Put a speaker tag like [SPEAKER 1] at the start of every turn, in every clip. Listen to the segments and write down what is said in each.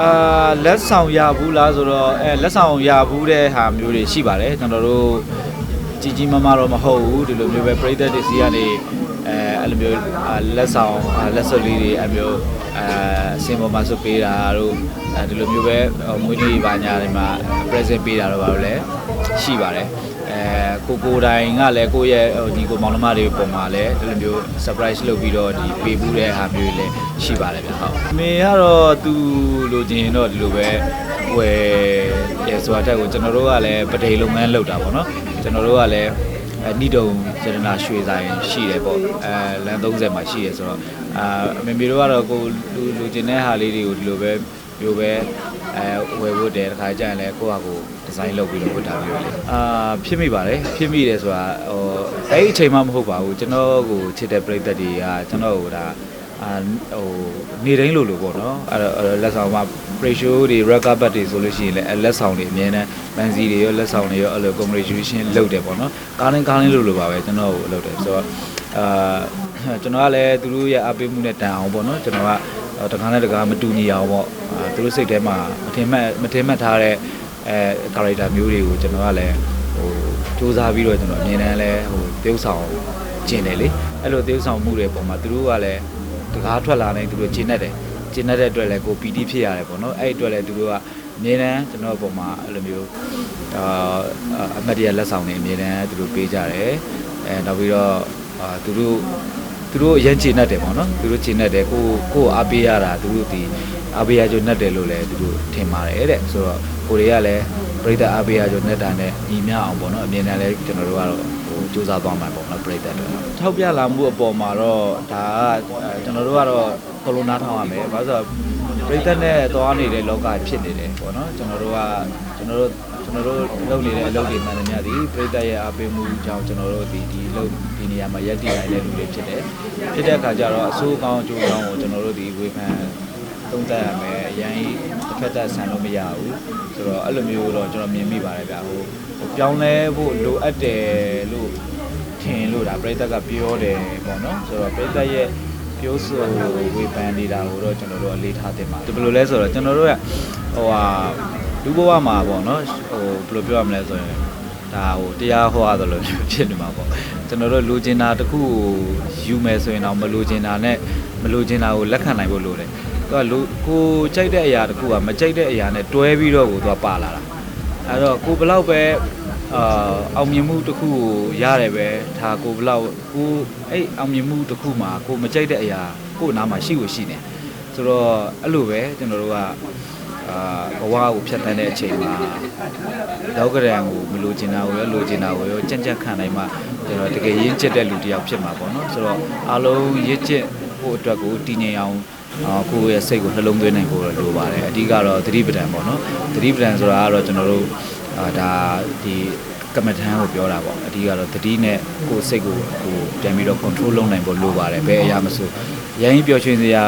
[SPEAKER 1] အာလက်ဆောင်ရဘူးလားဆိုတော့အဲလက်ဆောင်ရဘူးတဲ့ဟာမျိုးတွေရှိပါတယ်ကျွန်တော်တို့ကြီးကြီးမားမားတော့မဟုတ်ဘူးဒီလိုမျိုးပဲပရိသတ်တွေစီကနေအဲအဲ့လိုမျိုးအာလက်ဆောင်အာလက်စွပ်လေးတွေအဲ့မျိုးအဲအစင်ပေါ်မှာစွပ်ပေးတာတို့အဲဒီလိုမျိုးပဲဟိုမွေးနေ့ပါညာတွေမှာ present ပေးတာတော့ပါလို့လဲရှိပါတယ် အဲကိုကိုတိုင်ကလည်းကိုယ့်ရဲ့ဟိုဒီကိုမောင်နှမတွေပုံမှာလည်းဒီလိုမျိုး surprise လုပ်ပြီးတော့ဒီပေးဘူးတဲ့ဟာမျိုးတွေလည်းရှိပါတယ်ဗျဟုတ်အမေကတော့သူလိုချင်ရင်တော့ဒီလိုပဲဝယ်ရဆိုတာတက်ကိုကျွန်တော်တို့ကလည်းပဒိန်လုပ်ငန်းလုပ်တာပေါ့နော်ကျွန်တော်တို့ကလည်းအဲနိတုံစေတနာရွှေဆိုင်ရှိတယ်ပေါ့အဲလမ်း30မှာရှိတယ်ဆိုတော့အာမေမေတို့ကတော့ကိုလူလူချင်တဲ့ဟာလေးတွေကိုဒီလိုပဲ မျိုးပဲအဲဝယ်ဖို့တယ်တခါကျရင်လည်းကိုယ့်ဟာကိုဒီဇိုင်းလုပ်ပြီးတော့ဝတ်တာမျိုးလေအာဖြစ်မိပါတယ်ဖြစ်မိတယ်ဆိုတာဟိုအဲ့ဒီအချိန်မှမဟုတ်ပါဘူးကျွန်တော်ကိုချစ်တဲ့ပရိသတ်တွေကကျွန်တော်ကိုဒါအာဟိုနေတိုင်းလို့လို့ပေါ့နော်အဲ့တော့အဲ့တော့လက်ဆောင်မှာ ratio တွေ record bud တွေဆိုလို့ရှိရင်လည်းအဲ့လက်ဆောင်တွေအများနဲ့မန်စီတွေရောလက်ဆောင်တွေရောအဲ့လို congratulation လုပ်တယ်ပေါ့နော်ကားတိုင်းကားတိုင်းလို့လို့ပါပဲကျွန်တော်ကိုလုပ်တယ်ဆိုတော့အာကျွန်တော်ကလည်းသူတို့ရဲ့အားပေးမှုနဲ့တန်အောင်ပေါ့နော်ကျွန်တော်က တကားနဲ့တကားမတူညီအောင်ပေါ့အာသူတို့စိတ်ထဲမှာမထင်မှတ်မထင်မှတ်ထားတဲ့အဲ character မျိုးတွေကိုကျွန်တော်ကလည်းဟိုစူးစမ်းပြီးတော့ကျွန်တော်အမြင်တမ်းလဲဟိုတယောက်ဆောင်ကျင်တယ်လေအဲ့လိုတယောက်ဆောင်မှုတွေပုံမှာသူတို့ကလည်းတကားထွက်လာနေသူတို့ကျင်တတ်တယ်ကျင်တတ်တဲ့အတွက်လည်းကိုပီတိဖြစ်ရတယ်ပေါ့နော်အဲ့ဒီအတွက်လည်းသူတို့ကအမြင်တမ်းကျွန်တော်ပုံမှာအဲ့လိုမျိုးအာအမတ်တရလက်ဆောင်တွေအမြင်တမ်းသူတို့ပေးကြတယ်အဲနောက်ပြီးတော့အာသူတို့ သူတို့အရင်ကျင်တတ်တယ်ပေါ့နော်သူတို့ကျင်တတ်တယ်ကိုကိုအားပေးရတာသူတို့ဒီအားပေးရကြနဲ့တယ်လို့လည်းသူတို့ထင်ပါတယ်တဲ့ဆိုတော့ကိုတွေကလည်းပရိသတ်အားပေးရကြနဲ့တာနဲ့ညီမျှအောင်ပေါ့နော်အမြင်တမ်းလည်းကျွန်တော်တို့ကတော့ဟိုစူးစမ်းသွားမှာပေါ့နော်ပရိသတ်တွေထောက်ပြလာမှုအပေါ်မှာတော့ဒါကအဲကျွန်တော်တို့ကတော့ကလုံးနားထောင်ရမယ်ဘာလို့ဆိုတော့ ပရိသတ်နဲ့သွားနေတဲ့လောကဖြစ်နေတယ်ပေါ့နော်ကျွန်တော်တို့ကကျွန်တော်တို့ကျွန်တော်တို့လုပ်နေတဲ့အလုပ်တွေမှန်တယ်များသည်ပရိသတ်ရဲ့အားပေးမှုကြောင့်ကျွန်တော်တို့ဒီဒီလုပ်ဒီနေရာမှာရက်တည်နိုင်တဲ့လူတွေဖြစ်တယ်ဖြစ်တဲ့အခါကျတော့အဆိုးကောင်းအကျိုးကောင်းကိုကျွန်တော်တို့ဒီဝေဖန်သုံးသပ်ရမယ်အရင်တစ်ဖက်သက်ဆန်လို့မရဘူးဆိုတော့အဲ့လိုမျိုးတော့ကျွန်တော်မြင်မိပါတယ်ဗျာဟိုဟိုပြောင်းလဲဖို့လိုအပ်တယ်လို့ထင်လို့ဒါပရိသတ်ကပြောတယ်ပေါ့နော်ဆိုတော့ပရိသတ်ရဲ့ ပြောဆိုဝေဖန်နေတာကိုတော့ကျွန်တော်တို့အလေးထားတင်ပါတယ်ဘယ်လိုလဲဆိုတော့ကျွန်တော်တို့ကဟိုဟာလူဘဝမှာပေါ့နော်ဟိုဘယ်လိုပြောရမလဲဆိုရင်ဒါဟိုတရားဟောရတယ်လို့ဖြစ်နေမှာပေါ့ကျွန်တော်တို့လူကျင်တာတစ်ခုကိုယူမယ်ဆိုရင်တော့မလူကျင်တာနဲ့မလူကျင်တာကိုလက်ခံနိုင်ဖို့လိုတယ်သူကလူကိုကြိုက်တဲ့အရာတစ်ခုကမကြိုက်တဲ့အရာနဲ့တွဲပြီးတော့ကိုသူကပါလာတာအဲ့တော့ကိုဘလောက်ပဲ အာအောင်မြင်မှုတစ်ခုကိုရတယ်ပဲဒါကိုဘလောက်ကိုအဲ့အောင်မြင်မှုတစ်ခုမှာကိုမကြိုက်တဲ့အရာကို့အနားမှာရှိကိုရှိနေဆိုတော့အဲ့လိုပဲကျွန်တော်တို့ကအာဘဝကိုဖြတ်တန်းတဲ့အချိန်မှာလောကရန်ကိုမလိုချင်တာကိုရောလိုချင်တာကိုရောကြံ့ကြံ့ခံနိုင်မှကျွန်တော်တကယ်ရင်းကျက်တဲ့လူတစ်ယောက်ဖြစ်မှာပေါ့နော်ဆိုတော့အားလုံးရင်းကျက်ဖို့အတွက်ကိုတည်ငြိမ်အောင်အာကိုယ့်ရဲ့စိတ်ကိုနှလုံးသွင်းနိုင်ဖို့တော့လိုပါတယ်အဓိကတော့သတိပဋ္ဌာန်ပေါ့နော်သတိပဋ္ဌာန်ဆိုတာကတော့ကျွန်တော်တို့ အာဒါဒီကမ္မထမ်းကိုပြောတာပေါ့အဓိကတော့သတိနဲ့ကိုယ်စိတ်ကိုကိုပြန်ပြီးတော့ control လုပ်နိုင်ဖို့လိုပါတယ်ဘယ်အရာမဆိုရရင်ပျော်ရွှင်စရာ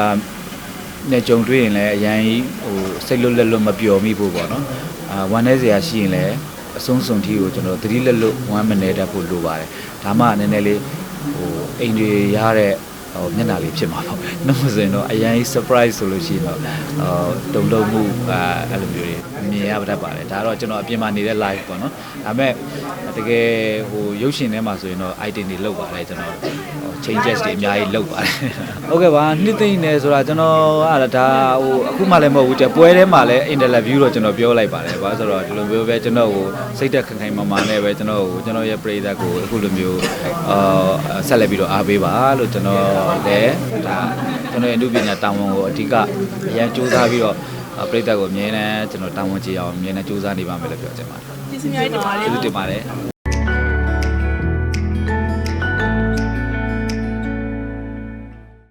[SPEAKER 1] နဲ့ကြုံတွေ့ရင်လည်းအရင်ဟိုစိတ်လွတ်လက်လွတ်မပျော်မိဖို့ပေါ့နော်အာဝမ်းနေစရာရှိရင်လည်းအဆုံးစွန်ထီကိုကျွန်တော်သတိလက်လွတ်ဝမ်းမနေတတ်ဖို့လိုပါတယ်ဒါမှနည်းနည်းလေးဟိုအိမ်တွေရတဲ့ ဟိုမျက်နှာလေးဖြစ်မှာပေါ့နော်မစင်တော့အရင် surprise ဆိုလို့ရှိရင်တော့ဟိုတုံတုံမှုအာအဲ့လိုမျိုးတွေမြင်ရပါတတ်ပါတယ်ဒါတော့ကျွန်တော်အပြင်မှာနေတဲ့ live ပေါ့နော်ဒါပေမဲ့တကယ်ဟိုရုပ်ရှင်ထဲမှာဆိုရင်တော့ item တွေလောက်ပါတယ်ကျွန်တော်ဟို changes တွေအများကြီးလောက်ပါတယ်ဟုတ်ကဲ့ပါနှစ်သိမ့်နေဆိုတာကျွန်တော်ကဒါဟိုအခုမှလည်းမဟုတ်ဘူးတဲ့ပွဲထဲမှာလည်း interview တော့ကျွန်တော်ပြောလိုက်ပါတယ်ဘာလို့ဆိုတော့ဒီလိုမျိုးပဲကျွန်တော်ကိုစိတ်သက်ခိုင်ခိုင်မာမာနဲ့ပဲကျွန်တော်ကိုကျွန်တော်ရဲ့ပရိသတ်ကိုအခုလိုမျိုးအာဆက်လက်ပြီးတော့အားပေးပါလို့ကျွန်တော်လည်းဒါကျွန်တော်ရဲ့အမှုပညာတာဝန်ကိုအဓိကအရန်စူးစမ်းပြီးတော့ပရိသတ်ကိုအမြဲတမ်းကျွန်တော်တာဝန်ကြည့်အောင်အမြဲတမ်းစူးစမ်းနေပါမယ်လို့ပြောချင်ပါတယ်
[SPEAKER 2] ကျေးဇူးများတင်ပါတယ်
[SPEAKER 1] ကျေးဇူးတင်ပါတယ်